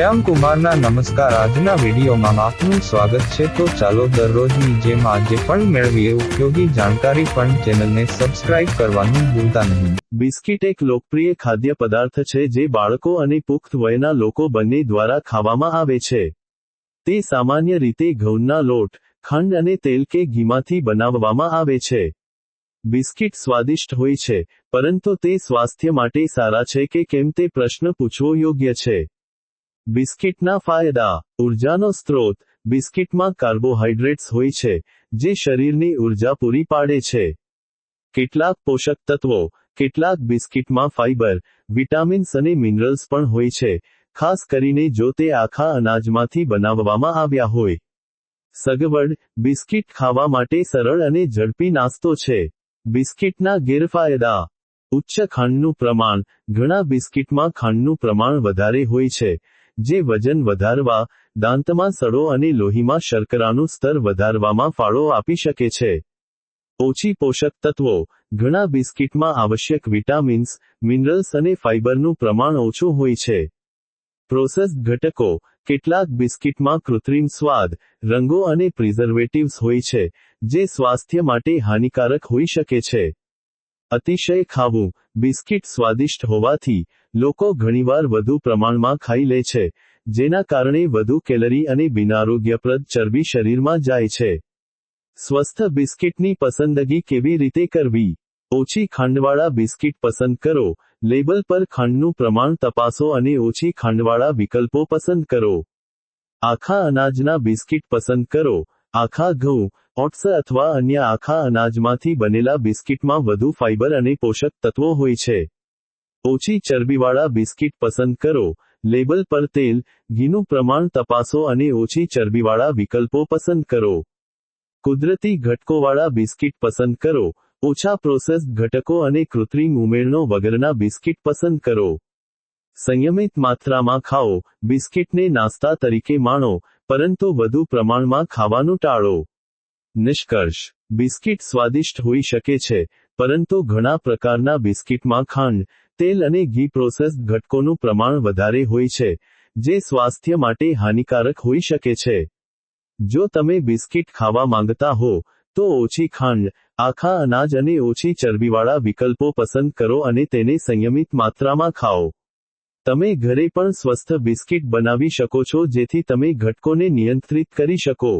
શ્યામ કુમારના નમસ્કાર. આજના વિડીયોમાં આપનું સ્વાગત છે. તો ચાલો દરરોજની જેમ આજે પણ મેળવીએ. ઉપયોગી જાણકારી પણ ચેનલને સબસ્ક્રાઇબ કરવાનું ભૂલતા નહીં. બિસ્કિટ એક લોકપ્રિય ખાદ્ય પદાર્થ છે જે બાળકો અને પુખ્ત વયના લોકો બંને દ્વારા ખાવામાં આવે છે. તે સામાન્ય રીતે ઘઉંના લોટ, ખંડ અને તેલ કે ઘીમાંથી બનાવવામાં આવે છે. બિસ્કિટ સ્વાદિષ્ટ હોય છે, પરંતુ તે સ્વાસ્થ્ય માટે સારા છે કે કેમ તે પ્રશ્ન પૂછવો યોગ્ય છે. બિસ્કિટના ફાયદા. ઉર્જાનો સ્ત્રોત બિસ્કિટમાં કાર્બોહાઇડ્રેટ્સ હોય છે, જે શરીરની ઊર્જા પૂરી પાડે છે. કેટલાક પોષક તત્વો, કેટલાક બિસ્કિટમાં ફાઇબર, વિટામિન્સ અને મિનરલ્સ પણ હોય છે, ખાસ કરીને જો તે આખા અનાજમાંથી બનાવવામાં આવ્યા હોય. સગવડ, બિસ્કિટ ખાવા માટે સરળ અને ઝડપી નાસ્તો છે. બિસ્કિટના ગેરફાયદા. ઉચ્ચ ખાંડનું પ્રમાણ. ઘણા બિસ્કિટમાં ખાંડનું પ્રમાણ વધારે હોય છે જે વજન વધારવા, દાંતમાં સડો અને લોહીમાં શર્કરાનું સ્તર વધારવામાં ફાળો આપી શકે છે. ઓછી પોષક તત્વો, ઘણા બિસ્કિટમાં આવશ્યક વિટામિન્સ, મિનરલ્સ અને ફાઇબરનું પ્રમાણ ઓછું હોય છે. પ્રોસેસ્ડ ઘટકો, કેટલાક બિસ્કિટમાં કૃત્રિમ સ્વાદ, રંગો અને પ્રિઝર્વેટિવ્સ હોય છે, જે સ્વાસ્થ્ય માટે હાનિકારક હોઈ શકે છે. અતિશય ખાવું, બિસ્કિટ સ્વાદિષ્ટ હોવાથી, લોકો ઘણીવાર વધુ પ્રમાણમાં ખાઈ લે છે, જેના કારણે વધુ કેલરી અને બિનારોગ્યપ્રદ ચરબી શરીરમાં જાય છે. સ્વસ્થ બિસ્કિટની પસંદગી કેવી રીતે કરવી? ઓછી ખાંડવાળા બિસ્કિટ પસંદ કરો, લેબલ પર ખાંડનું પ્રમાણ તપાસો અને ઓછી ખાંડવાળા વિકલ્પો પસંદ કરો. આખા અનાજના બિસ્કિટ પસંદ કરો આખા ઘઉં, ઓટ્સ અથવા અન્ય આખા અનાજમાંથી બનેલા બિસ્કિટમાં વધુ ફાઇબર અને પોષક તત્વો હોય છે. ઓછી ચરબીવાળા બિસ્કિટ પસંદ કરો. લેબલ પર તેલ, ઘીનું પ્રમાણ તપાસો અને ઓછી ચરબીવાળા વિકલ્પો પસંદ કરો. કુદરતી ઘટકોવાળા બિસ્કિટ પસંદ કરો. ઓછા પ્રોસેસ્ડ ઘટકો અને કૃત્રિમ ઉમેરણો વગરના બિસ્કિટ પસંદ કરો. સંયમિત માત્રામાં ખાઓ. બિસ્કિટને નાસ્તા તરીકે માણો. પરંતુ વધુ પ્રમાણમાં ખાવાનું ટાળો. નિષ્કર્ષ. બિસ્કિટ સ્વાદિષ્ટ હોઈ શકે છે, પરંતુ ઘણા પ્રકારના બિસ્કિટમાં ખાંડ, તેલ અને ઘી પ્રોસેસ્ડ ઘટકોનું પ્રમાણ વધારે હોય છે, જે સ્વાસ્થ્ય માટે હાનિકારક હોઈ શકે છે. જો તમે બિસ્કિટ ખાવા માંગતા હો, તો ઓછી ખાંડ, આખા અનાજ અને ઓછી ચરબીવાળા વિકલ્પો પસંદ કરો અને તેને સંયમિત માત્રામાં ખાઓ. તમે ઘરે પણ સ્વસ્થ બિસ્કિટ બનાવી શકો છો જેથી તમે ઘટકોને નિયંત્રિત કરી શકો.